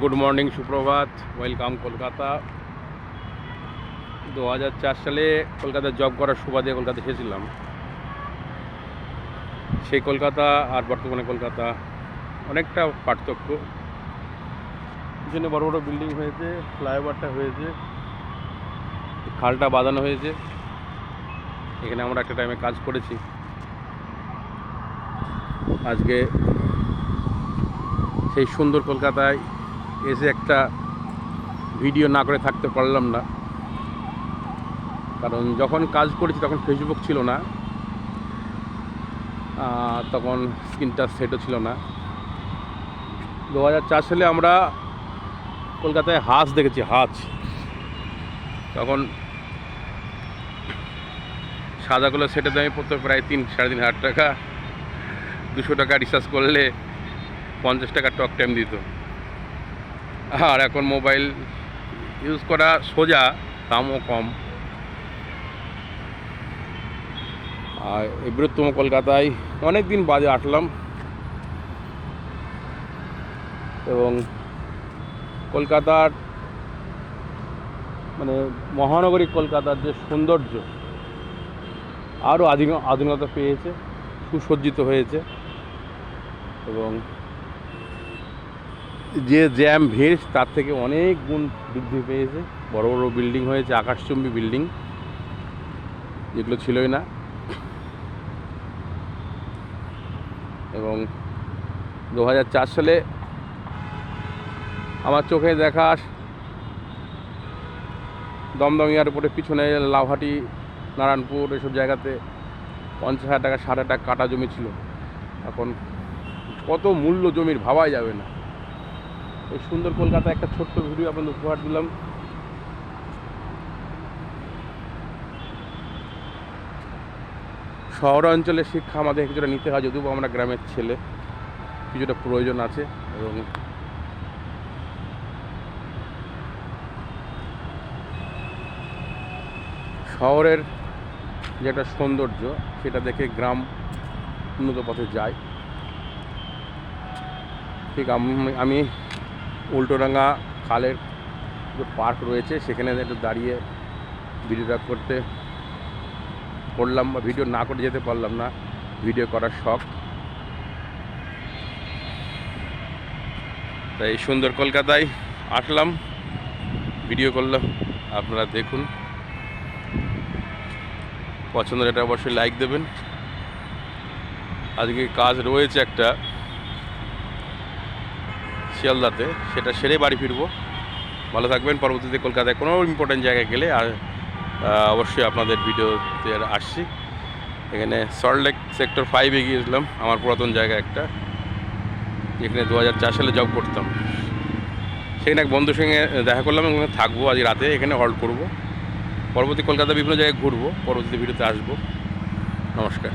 Good morning, সুপ্রভাত। Welcome Kolkata. দু হাজার চার সালে কলকাতায় জব করার সুবাদে কলকাতা এসেছিলাম। সেই কলকাতা আর বর্তমানে কলকাতা অনেকটা পার্থক্য। পিছনে বড় বড় বিল্ডিং হয়েছে, ফ্লাইওভারটা হয়েছে, খালটা বাঁধানো হয়েছে। এখানে আমরা একটা টাইমে কাজ করেছি। আজকে সেই সুন্দর কলকাতায় এসে একটা ভিডিও না করে থাকতে পারলাম না। কারণ যখন কাজ করেছি তখন ফেসবুক ছিল না। তখন স্ক্রিনটা সেটও ছিল না। দু হাজার চার সালে আমরা কলকাতায় হাঁস দেখেছি, হাঁস। তখন সাদাগুলো সেটের দামে পড়তো প্রায় তিন, সাড়ে তিন হাজার টাকা। দুশো টাকা রিচার্জ করলে পঞ্চাশ টাকা টক টাইম দিত। আর এখন মোবাইল ইউজ করা সোজা, দামও কম। আর এই বৃহত্তম কলকাতায় অনেক দিন বাদে আসলাম এবং কলকাতার মানে মহানগরী কলকাতার যে সৌন্দর্য, আরও আধুনিক, আধুনিকতা পেয়েছে, সুসজ্জিত হয়েছে। এবং যে জ্যাম ভিড়, তার থেকে অনেক গুণ বৃদ্ধি পেয়েছে। বড় বড় বিল্ডিং হয়েছে, আকাশচুম্বী বিল্ডিং, যেগুলো ছিলই না। এবং দু হাজার চার সালে আমার চোখে দেখা দমদম এয়ারপোর্টের পিছনে লাউহাটি নারায়ণপুর এসব জায়গাতে পঞ্চাশ হাজার টাকা, ষাট হাজার টাকা কাটা জমি ছিল। এখন কত মূল্য জমির ভাবাই যাবে না। এই সুন্দর কলকাতা একটা ছোট্ট ভিডিও আপনাদের উপহার দিলাম। শহর অঞ্চলের শিক্ষা আমাদের কিছুটা নিতে হয়, যদিও আমরা গ্রামের ছেলে। কিছুটা প্রয়োজন আছে এবং শহরের যে একটা সৌন্দর্য, সেটা দেখে গ্রাম উন্নত পথে যায়। ঠিক আমি আমি উল্টোডাঙ্গা খালের যে পার্ক রয়েছে, সেখানে একটু দাঁড়িয়ে ভিডিওটা করতে করলাম বা ভিডিও না করে যেতে পারলাম না। ভিডিও করার শখ। তাই সুন্দর কলকাতায় আসলাম। ভিডিও করলাম আপনারা দেখুন। পছন্দ এটা অবশ্যই লাইক দেবেন। আজকে কাজ রয়েছে একটা। শিয়ালদাতে, সেটা সেরে বাড়ি ফিরবো। ভালো থাকবেন, পরবর্তীতে কলকাতায় কোনো ইম্পর্টেন্ট জায়গায় গেলে আর অবশ্যই আপনাদের ভিডিওতে আসছি। এখানে সল্টলেক সেক্টর ফাইভে গিয়েছিলাম, আমার পুরাতন জায়গা একটা। যেখানে দু হাজার চার সালে জব করতাম। সেখানে এক বন্ধুর সঙ্গে দেখা করলাম এবং থাকব, আজ রাতে এখানে হল্ট করব। পরবর্তী কলকাতা বিভিন্ন জায়গায় ঘুরবো পরবর্তী ভিডিওতে আসব। নমস্কার।